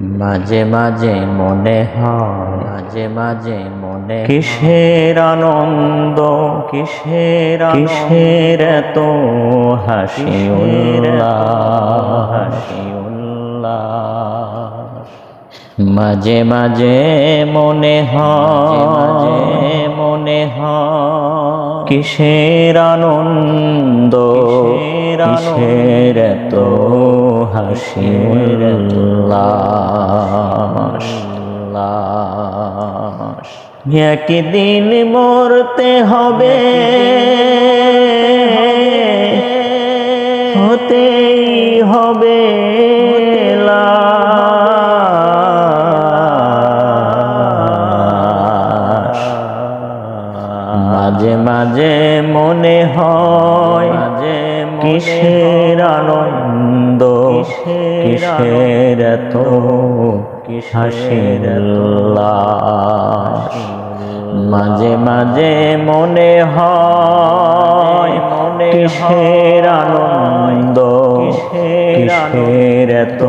মাঝে মাঝে মনে হয় মাঝে মাঝে মনে কিসের আনন্দ কিসের কিসের এত হাসি হাসি মাঝে মাঝে মনে হয় মাঝে মনে হয়। কিসের আনন্দ? কিসের এত হাসি উল্লাস উল্লাস একদিন মরতে হবে হতেই হবে। মাঝে মাঝে মনে হয় মাঝে কিসের আনন্দ কিসের এত হাসির লাশ। মাঝে মাঝে মনে হয় মনে কিসের আনন্দ কিসের এত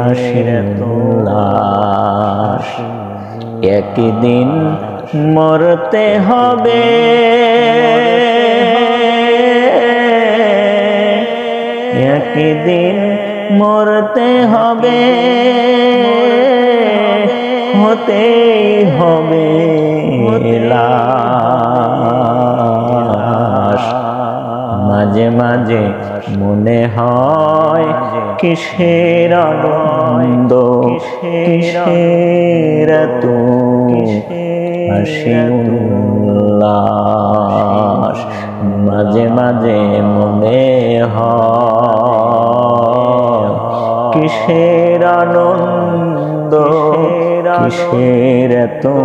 হাসির লাশ। একদিন মরতে হবে। একদিন মরতে হবে। হতেই হবে। মাঝে মাঝে মনে হয় কিসের আনন্দ, কিসের তো হাসি উল্লাস মাঝে মাঝে মনে কিসের আনন্দ কিসের তো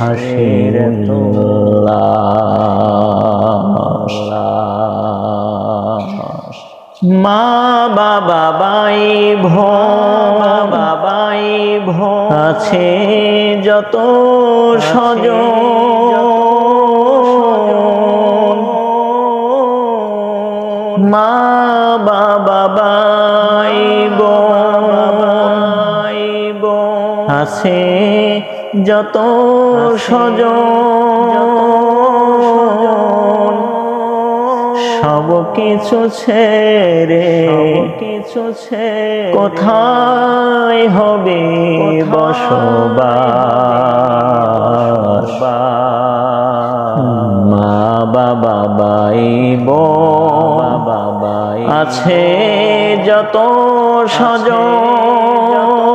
হাসির উল্লাস মা বাবা বাই ভো বাবাই ভো আছে যত সজ মা বাবা বাই আছে যত সজ সব কিছু ছেড়ে কিছু ছেড়ে কোথায় হবে বসবাস? মা বাবা বাই বাবাই আছে যত সজন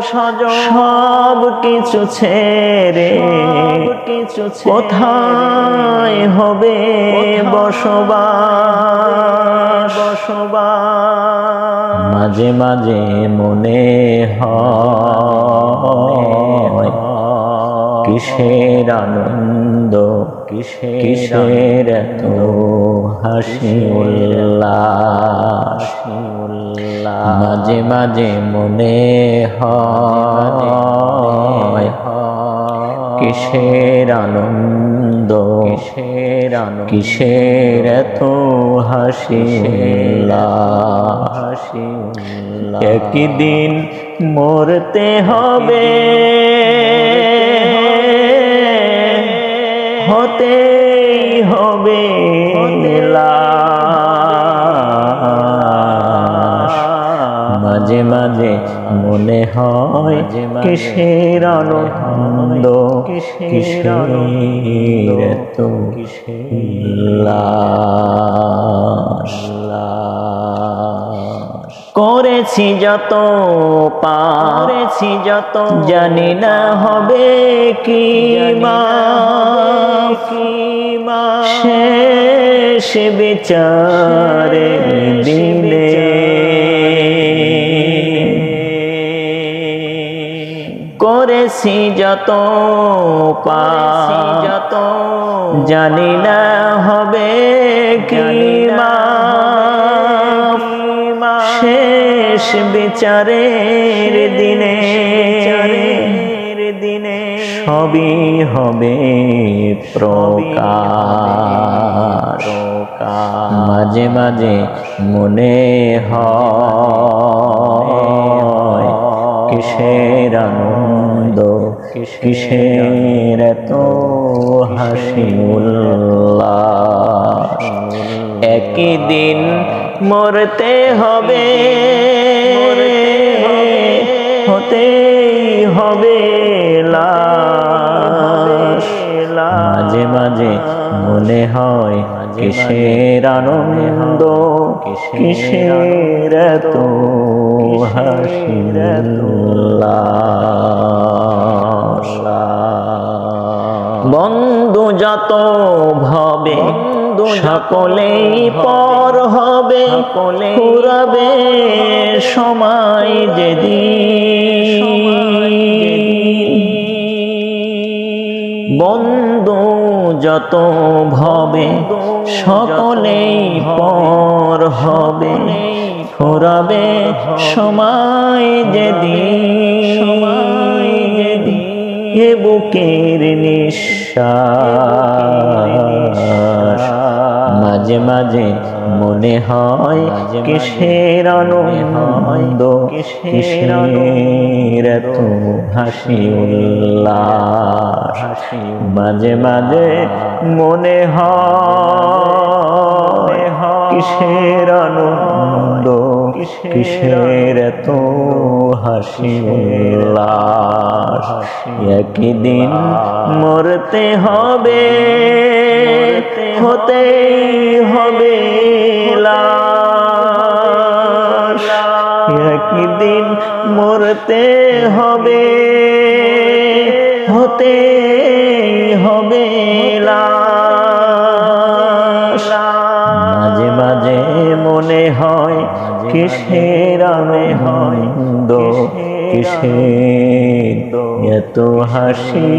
সব কিছু ছেড়ে কিছু কোথায় হবে বসবাস? বসবাস? মাঝে মাঝে মনে হয় কিসের আনন্দ, কিসের এত হাসি উল্লাস? মাঝে মাঝে মনে হয় কিসের আনন্দ, কিসের কিসের এত হাসি হাসি একদিন মরতে হবে। হতেই হবে। মাঝে মাঝে মনে হয় কিসের আনন্দ কিসের এত লাশ। করেছি যত পারেছি যত জানি না হবে কি মা শেষ বিচারে দিলে। করেছি যত পারেছি যত জানি না হবে কি মা শেষ বিচারের দিনে। দিনে। সবই হবে প্রকাশ। মাঝে মাঝে মনে হয় কিসের আনন্দ কিসের এত হাসি উল্লাস। একই দিন মরতে হবে। হতেই হবে মাঝে মাঝে মনে হয় কিসের আনন্দ কিসের এত হাসি বন্ধু যত ভবে সকলেই পর হবে ফুরাবে সময় যেদিন। বন্ধু যত ভবে সকলেই পর হবে ফুরাবে সময় যেদিন। এ বুকের নিঃশ্বাস। মাঝে মাঝে মনে হয় কিসের আনন্দ কিসের এত হাসি উল্লাস। মাঝে মাঝে মনে হয় কিসের আনন্দ? কিসের এত হাসি একই মরতে হবে হতেই হবে লাশ। একই মরতে হবে হতে হবে লাশ। মনে হয় কিসের আমি হয় দো কিসের এত হাসি